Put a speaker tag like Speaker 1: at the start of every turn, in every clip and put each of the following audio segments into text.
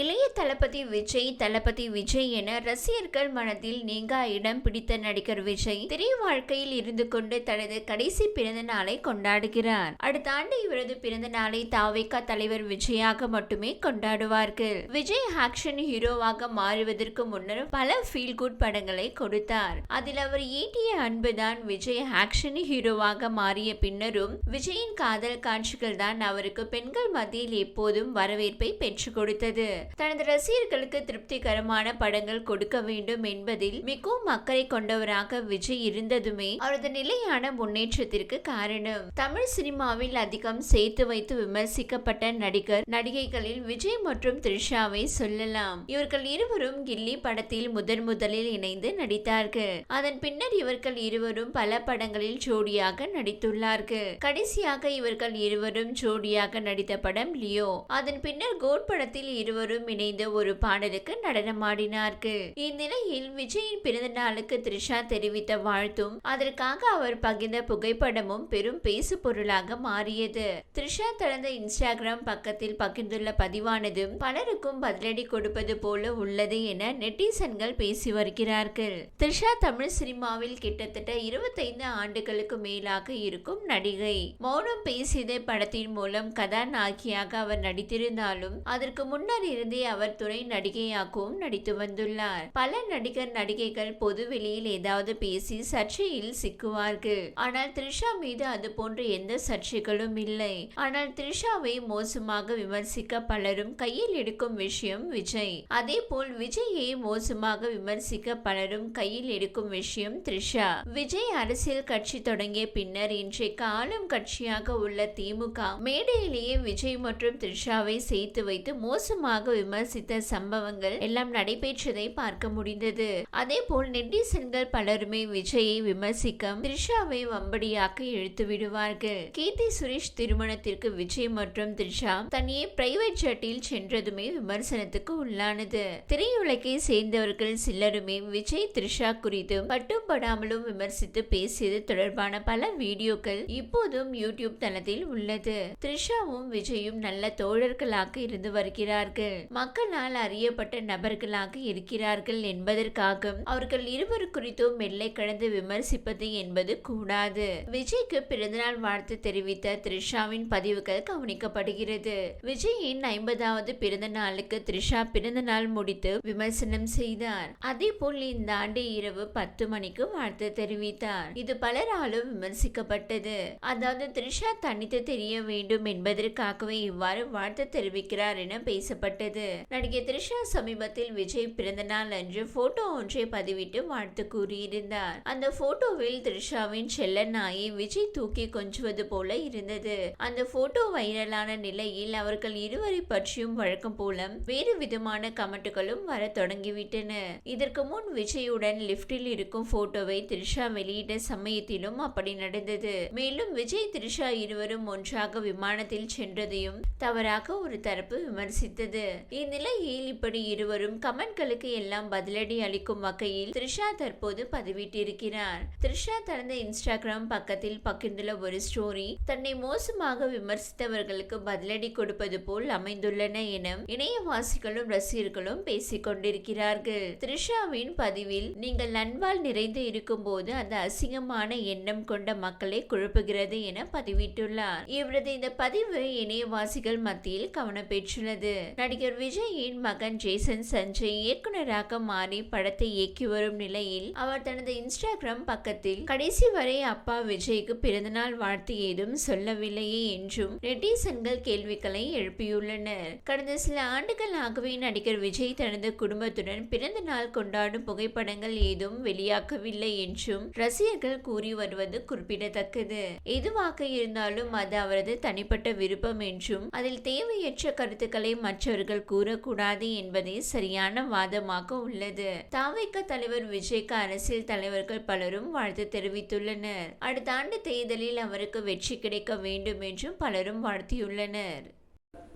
Speaker 1: இளைய தளபதி விஜய் தளபதி விஜய் என ரசிகர்கள் மனதில் நீங்கா இடம் பிடித்த நடிகர் விஜய் திரை வாழ்க்கையில் இருந்து கொண்டு தனது கடைசி பிறந்த நாளை கொண்டாடுகிறார். அடுத்த ஆண்டு இவரது பிறந்த நாளை தாவேகா தலைவர் விஜயாக மட்டுமே கொண்டாடுவார்கள். விஜய் ஆக்ஷன் ஹீரோவாக மாறுவதற்கு முன்னர் பல ஃபீல் குட் படங்களை கொடுத்தார். அதில் அவர் ஈட்டிய அன்புதான் விஜய் ஆக்ஷன் ஹீரோவாக மாறிய பின்னரும் விஜயின் காதல் காட்சிகள் தான் அவருக்கு பெண்கள் மத்தியில் எப்போதும் வரவேற்பை பெற்றுக் கொடுத்தது. தனது ரசிகர்களுக்கு திருப்திகரமான படங்கள் கொடுக்க வேண்டும் என்பதில் மிகவும் அக்கறை கொண்டவராக விஜய் இருந்ததுமே அவரது நிலையான முன்னேற்றத்திற்கு காரணம். தமிழ் சினிமாவில் அதிகம் சேர்த்து வைத்து விமர்சிக்கப்பட்ட நடிகர் நடிகைகளில் விஜய் மற்றும் த்ரிஷாவை சொல்லலாம். இவர்கள் இருவரும் கில்லி படத்தில் முதன் முதலில் இணைந்து நடித்தார்கள். அதன் பின்னர் இவர்கள் இருவரும் பல படங்களில் ஜோடியாக நடித்துள்ளார்கள். கடைசியாக இவர்கள் இருவரும் ஜோடியாக நடித்த படம் லியோ. அதன் பின்னர் கோட் படத்தில் இருவரும் இணைந்து ஒரு பாடலுக்கு நடனமாடினார்கள். இந்நிலையில் விஜயின் பிறந்த நாளுக்கு த்ரிஷா தெரிவித்த வாழ்த்தும் அதற்காக அவர் பகிர்ந்த புகைப்படமும் பெரும் பேசு பொருளாக மாறியது. த்ரிஷா தனது இன்ஸ்டாகிராம் பக்கத்தில் பகிர்ந்துள்ள பதிவானதும் பலருக்கும் பதிலடி கொடுப்பது போல உள்ளது என நெட்டிசன்கள் பேசி வருகிறார்கள். த்ரிஷா தமிழ் சினிமாவில் கிட்டத்தட்ட இருபத்தைந்து ஆண்டுகளுக்கு மேலாக இருக்கும் நடிகை. மௌனம் பேசியது படத்தின் மூலம் கதாநாயகியாக அவர் நடித்திருந்தாலும் அதற்கு முன்னர் இருந்தே அவர் துணை நடிகையாகவும் நடித்து வந்துள்ளார். பல நடிகர் நடிகைகள் பொது வெளியில் ஏதாவது பேசி சர்ச்சையில் சிக்குவார்கள். ஆனால் த்ரிஷா மீது அது போன்ற எந்த சர்ச்சைகளும் இல்லை. ஆனால் த்ரிஷாவை மோசமாக விமர்சிக்க பலரும் கையில் எடுக்கும் விஷயம் விஜய். அதே போல் விஜயை மோசமாக விமர்சிக்க பலரும் கையில் எடுக்கும் விஷயம் த்ரிஷா. விஜய் அரசியல் கட்சி தொடங்கிய பின்னர் இன்றைக்கு ஆளும் கட்சியாக உள்ள திமுக மேடையிலேயே விஜய் மற்றும் த்ரிஷாவை சேர்த்து வைத்து மோசமாக விமர்சித்த சம்பவங்கள் எல்லாம் நடைபெற்றதை பார்க்க முடிந்தது. அதே போல் நெட்டிசன்கள் பலருமே விஜயை விமர்சிக்க த்ரிஷாவை வம்படியாக்க இழுத்து விடுவார்கள். கீர்த்தி சுரேஷ் திருமணத்திற்கு விஜய் மற்றும் த்ரிஷா தனியே பிரைவேட் ஜெட்டில் சென்றதுமே விமர்சனத்துக்கு உள்ளானது. திரையுலகை சேர்ந்தவர்கள் சிலருமே விஜய் த்ரிஷா குறித்து பட்டும் படாமலும் விமர்சித்து பேசியது தொடர்பான பல வீடியோக்கள் இப்போதும் யூடியூப் தளத்தில் உள்ளது. த்ரிஷாவும் விஜயும் நல்ல தோழர்களாக இருந்து வருகிறார்கள். மக்களால் அறியப்பட்ட நபர்களாக இருக்கிறார்கள் என்பதற்காக அவர்கள் இருவர் குறித்தும் மெல்லை கடந்து விமர்சிப்பது என்பது கூடாது. விஜய்க்கு பிறந்தநாள் வாழ்த்து தெரிவித்த த்ரிஷாவின் பதிவுகள் கவனிக்கப்படுகிறது. விஜயின் ஐம்பதாவது பிறந்த நாளுக்கு த்ரிஷா பிறந்த நாள் முடித்து விமர்சனம் செய்தார். அதே போல் இந்த ஆண்டு இரவு பத்து மணிக்கு வாழ்த்து தெரிவித்தார். இது பலராலும் விமர்சிக்கப்பட்டது. அதாவது த்ரிஷா தனித்து தெரிய வேண்டும் என்பதற்காகவே இவ்வாறு வாழ்த்து தெரிவிக்கிறார் என பேசப்பட்டது நடிகை த்ரிஷா சமீபத்தில் விஜய் பிறந்தநாள் அன்று போட்டோ ஒன்றை பதிவிட்டு வாழ்த்து கூறியிருந்தார். அந்த போட்டோவில் த்ரிஷாவின் செல்ல நாயை விஜய் தூக்கி கொஞ்சுவது போல இருந்தது. அந்த போட்டோ வைரலான நிலையில் அவர்கள் இருவரை பற்றியும் வழக்கம் போல வேறு விதமான கமெண்ட்டுகளும் வர தொடங்கிவிட்டன. இதற்கு முன் விஜயுடன் லிப்டில் இருக்கும் போட்டோவை த்ரிஷா வெளியிட்ட சமயத்திலும் அப்படி நடந்தது. மேலும் விஜய் த்ரிஷா இருவரும் ஒன்றாக விமானத்தில் சென்றதையும் தவறாக ஒரு தரப்பு விமர்சித்தது. இந்நிலையில் இப்படி இருவரும் கமெண்ட்களுக்கு எல்லாம் பதிலடி அளிக்கும் வகையில் த்ரிஷா தற்போது பதிவிட்டிருக்கிறார். த்ரிஷா தனது இன்ஸ்டாகிராம் பக்கத்தில் பகிர்ந்துள்ள ஒரு ஸ்டோரி தன்னை மோசமாக விமர்சித்தவர்களுக்கு பதிலடி கொடுப்பது போல் அமைந்துள்ளன என இணையவாசிகளும் ரசிகர்களும் பேசிக் கொண்டிருக்கிறார்கள். த்ரிஷாவின் பதிவில் நீங்கள் அன்பால் நிறைந்து இருக்கும் போது அந்த அசிங்கமான எண்ணம் கொண்ட மக்களை குழப்புகிறது என பதிவிட்டுள்ளார். இவரது இந்த பதிவு இணையவாசிகள் மத்தியில் கவனம் பெற்றுள்ளது. நடிகர் விஜயின் மகன் ஜேசன் சஞ்சய் இயக்குனராக மாறி படத்தை இயக்கி வரும் நிலையில் அவர் தனது இன்ஸ்டாகிராம் பக்கத்தில் கடைசி வரை அப்பா விஜய்க்கு பிறந்தநாள் வாழ்த்து ஏதும் சொல்லவில்லையே என்றும் நெட்டிசன்கள் கேள்விகளை எழுப்பியுள்ளனர் கடந்த சில ஆண்டுகளாகவே நடிகர் விஜய் தனது குடும்பத்துடன் பிறந்த நாள் கொண்டாடும் புகைப்படங்கள் ஏதும் வெளியாக்கவில்லை என்றும் ரசிகர்கள் கூறி வருவது குறிப்பிடத்தக்கது. எதுவாக இருந்தாலும் அது அவரது தனிப்பட்ட விருப்பம் என்றும் அதில் தேவையற்ற கருத்துக்களை மற்றவர்கள் கூறக்கூடாது என்பதே சரியான வாதமாக உள்ளது. தாவைக்க தலைவர் விஜய்க்கு அரசியல் தலைவர்கள் பலரும் வாழ்த்து தெரிவித்துள்ளனர். அடுத்த ஆண்டு தேர்தலில் அவருக்கு வெற்றி கிடைக்க வேண்டும் என்றும் பலரும் வாழ்த்தியுள்ளனர்.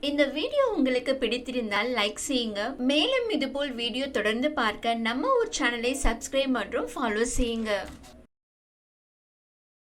Speaker 1: இந்த வீடியோ உங்களுக்கு பிடித்திருந்தால் லைக் செய்யுங்க. மேலும் இதுபோல் வீடியோ தொடர்ந்து பார்க்க நம்ம ஒரு சேனலை சப்ஸ்கிரைப் மற்றும் ஃபாலோ செய்யுங்க.